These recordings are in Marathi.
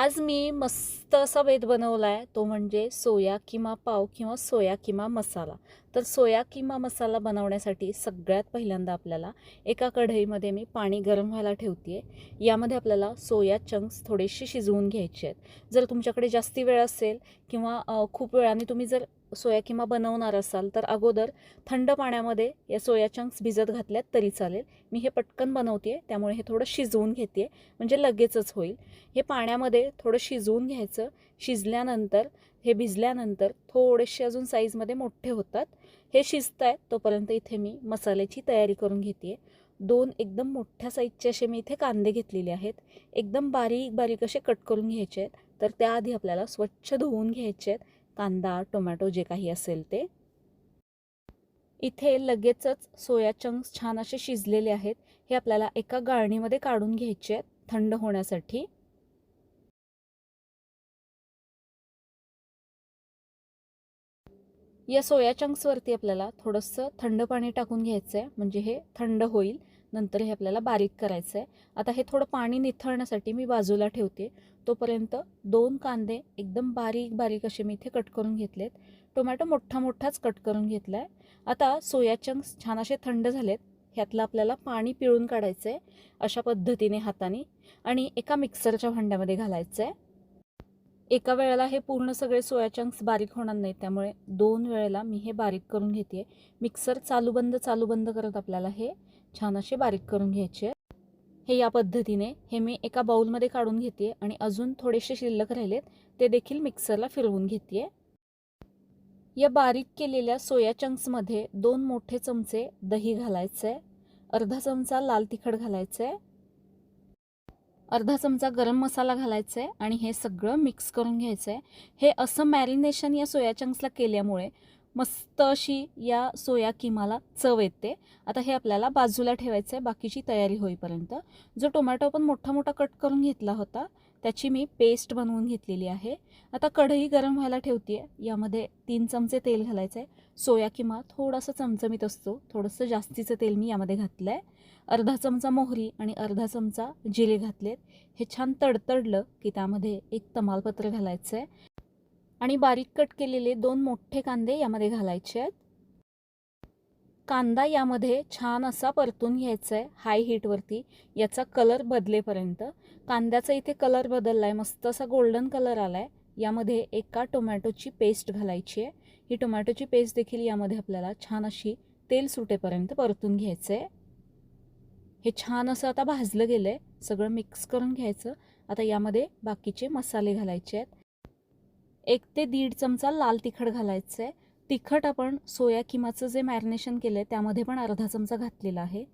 आज मी मस्त असा भेद बनवला आहे तो म्हणजे सोया किमा पाव किंवा सोया किमा मसाला. तर सोया किमा मसाला बनवण्यासाठी सगळ्यात पहिल्यांदा आपल्याला एका कढईमध्ये मी पाणी गरम व्हायला ठेवते यामध्ये आपल्याला सोया चंक्स थोडेसे शिजवून घ्यायचे आहेत. जर तुमच्याकडे जास्ती वेळ असेल किंवा खूप वेळाने तुम्ही जर सोया किमा बनवणार असाल तर अगोदर थंड पाण्यामध्ये या सोया चंक्स भिजत घातल्यात तरी चालेल. मी हे पटकन बनवते त्यामुळे हे थोडं शिजवून घेते म्हणजे लगेचच होईल. हे पाण्यामध्ये थोडं शिजवून घ्यायचं. शिजल्यानंतर हे भिजल्यानंतर थोडेसे अजून साईजमध्ये मोठे होतात. हे शिजत आहेत तोपर्यंत इथे मी मसाल्याची तयारी करून घेते दोन एकदम मोठ्या साईजचे असे मी इथे कांदे घेतलेले आहेत. एकदम बारीक बारीक असे कट करून घ्यायचे आहेत. तर त्याआधी आपल्याला स्वच्छ धुवून घ्यायचे आहेत. कांदा टोमॅटो जे काही असेल ते. इथे लगेचच सोया चंक्स छान असे शिजलेले आहेत. हे आपल्याला एका गाळणीमध्ये काढून घ्यायचे आहेत थंड होण्यासाठी. या सोया चंक्सवरती आपल्याला थोडंसं थंड पाणी टाकून घ्यायचं आहे म्हणजे हे थंड होईल. नंतर हे आपल्याला बारीक करायचं आहे आता हे थोडं पाणी निथळण्यासाठी मी बाजूला ठेवते. तोपर्यंत दोन कांदे एकदम बारीक बारीक असे मी इथे कट करून घेतलेत. टोमॅटो मोठा मोठाच कट करून घेतला आहे आता सोया चंक्स छान असे थंड झालेत. ह्यातलं आपल्याला पाणी पिळून काढायचं आहे अशा पद्धतीने हाताने. आणि एका मिक्सरच्या भांड्यामध्ये घालायचं आहे एका वेळेला हे पूर्ण सगळे सोया चंक्स बारीक होणार नाही त्यामुळे दोन वेळेला मी हे बारीक करून घेते मिक्सर चालू बंद चालू बंद करत आपल्याला हे छान असे बारीक करून घ्यायचे. हे या पद्धतीने हे मी एका बाउलमध्ये काढून घेते आणि अजून थोडेसे शिल्लक राहिलेत ते देखील मिक्सरला फिरवून घेते या बारीक केलेल्या सोया चंक्समध्ये दोन मोठे चमचे दही घालायचं आहे अर्धा चमचा लाल तिखट घालायचं आहे अर्धा चमचा गरम मसाला घालायचा आहे आणि हे सगळं मिक्स करून घ्यायचं आहे हे असं मॅरिनेशन या सोया चंक्सला केल्यामुळे मस्त अशी या सोया किमाला चव येते. आता हे आपल्याला बाजूला ठेवायचं आहे बाकीची तयारी होईपर्यंत. जो टोमॅटो पण मोठा मोठा कट करून घेतला होता त्याची मी पेस्ट बनवून घेतलेली आहे. आता कढई गरम व्हायला ठेवते आहे यामध्ये तीन चमचे तेल घालायचं आहे सोया किमा थोडासा चमचमीत असतो थोडंसं जास्तीचं तेल मी यामध्ये घातलं आहे अर्धा चमचा मोहरी आणि अर्धा चमचा जिरे घातलेत. हे छान तडतडलं की त्यामध्ये एक तमालपत्र घालायचं आहे आणि बारीक कट केलेले दोन मोठे कांदे यामध्ये घालायचे आहेत. कांदा यामध्ये छान असा परतून घ्यायचा आहे हाय हीटवरती याचा कलर बदलेपर्यंत. कांद्याचा इथे कलर बदलला आहे मस्त असा गोल्डन कलर आला आहे यामध्ये एका टोमॅटोची पेस्ट घालायची आहे ही टोमॅटोची पेस्ट देखील यामध्ये आपल्याला छान अशी तेल सुटेपर्यंत परतून घ्यायचं आहे हे छान असं आता भाजलं गेलं आहे सगळं मिक्स करून घ्यायचं. आता यामध्ये बाकीचे मसाले घालायचे आहेत. एक ते दीड चमचा लाल तिखट घालायचं आहे तिखट आपण सोया किमाचं जे मॅरिनेशन केलं आहे त्यामध्ये पण अर्धा चमचा घातलेला आहे.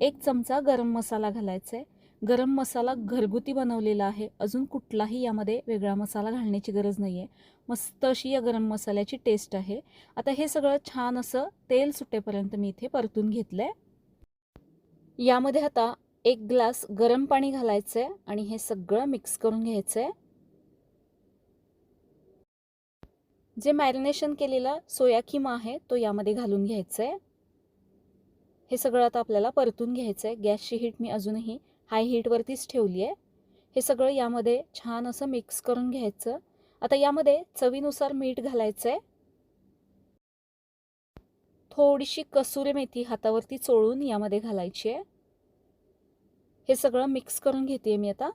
एक चमचा गरम मसाला घालायचा आहे गरम मसाला घरगुती बनवलेला आहे. अजून कुठलाही यामध्ये वेगळा मसाला घालण्याची गरज नाही आहे मस्त अशी या गरम मसाल्याची टेस्ट आहे. आता हे सगळं छान असं तेल सुटेपर्यंत मी इथे परतून घेतलं आहे यामध्ये आता एक ग्लास गरम पाणी घालायचं आहे आणि हे सगळं मिक्स करून घ्यायचं आहे जे मॅरिनेशन केलेला सोया किमा आहे तो यामध्ये घालून घ्यायचा आहे हे सगळं आता आपल्याला परतून घ्यायचं आहे गॅसची हीट मी अजूनही हाय हीटवरतीच ठेवली आहे. हे सगळं यामध्ये छान असं मिक्स करून घ्यायचं. आता यामध्ये चवीनुसार मीठ घालायचं आहे थोडीशी कसुरी मेथी हातावरती चोळून यामध्ये घालायची आहे. हे सगळं मिक्स करून घेते मी आता.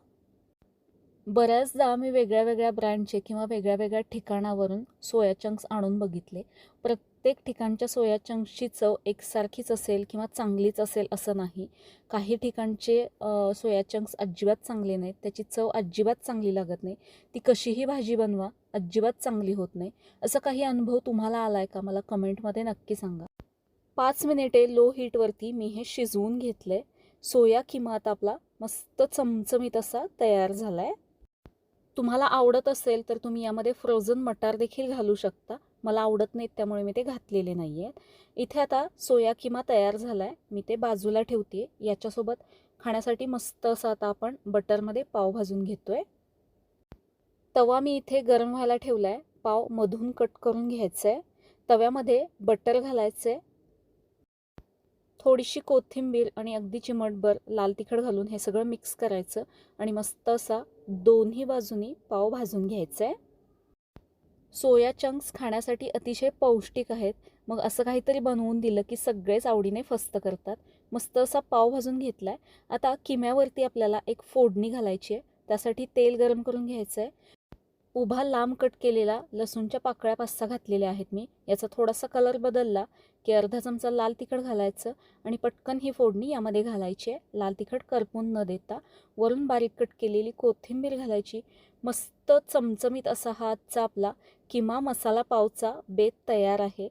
बऱ्याचदा मी वेगळ्या वेगळ्या ब्रँडचे किंवा वेगळ्या वेगळ्या ठिकाणावरून सोया चंक्स आणून बघितले. प्रत्येक ठिकाणच्या सोया चंक्सची चव एकसारखीच असेल किंवा चांगलीच असेल असं नाही. काही ठिकाणचे सोया चंक्स अजिबात चांगले नाहीत. त्याची चव अजिबात चांगली लागत नाही. ती कशीही भाजी बनवा अजिबात चांगली होत नाही. असं काही अनुभव तुम्हाला आला आहे का? मला कमेंटमध्ये नक्की सांगा. पाच मिनिटे लो हीटवरती मी हे शिजवून घेतलं आहे सोया किंवा आता आपला मस्त चमचमीत असा तयार झाला आहे तुम्हाला आवडत असेल तर तुम्ही यामध्ये फ्रोझन मटार देखील घालू शकता. मला आवडत नाहीत त्यामुळे मी ते घातलेले नाही आहेत इथे आता सोया किमा तयार झाला आहे मी ते बाजूला ठेवते याच्यासोबत खाण्यासाठी मस्त असं आता आपण बटरमध्ये पाव भाजून घेतो आहे तवा मी इथे गरम व्हायला ठेवला आहे पाव मधून कट करून घ्यायचं आहे तव्यामध्ये बटर घालायचं आहे थोडीशी कोथिंबीर आणि अगदी चिमटभर लाल तिखट घालून हे सगळं मिक्स करायचं आणि मस्त असा दोन्ही बाजूनी पाव भाजून घ्यायचा आहे. सोया चंक्स खाण्यासाठी अतिशय पौष्टिक आहेत. मग असं काहीतरी बनवून दिलं की सगळेच आवडीने फस्त करतात. मस्त असा पाव भाजून घेतला आहे आता किम्यावरती आपल्याला एक फोडणी घालायची आहे. त्यासाठी तेल गरम करून घ्यायचं आहे. उभा लांब कट केलेला लसूणच्या पाकळ्या पाच सहा घातलेल्या आहेत मी. याचा थोडासा कलर बदलला की अर्धा चमचा लाल तिखट घालायचं आणि पटकन ही फोडणी यामध्ये घालायची आहे. लाल तिखट करपून न देता वरून बारीक कट केलेली कोथिंबीर घालायची. मस्त चमचमीत असा हा आजचा आपला किमा मसाला पावचा बेत तयार आहे.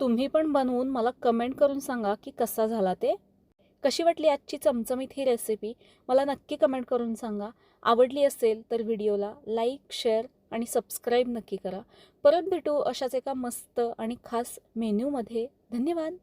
तुम्ही पण बनवून मला कमेंट करून सांगा की कसा झाला ते. कशी वाटली आजची चमचमीत ही रेसिपी मला नक्की कमेंट करून सांगा. आवडली असेल तर व्हिडिओला लाईक शेअर आणि सबस्क्राईब नक्की करा. परत भेटू अशाच एका मस्त आणि खास मेन्यूमध्ये धन्यवाद!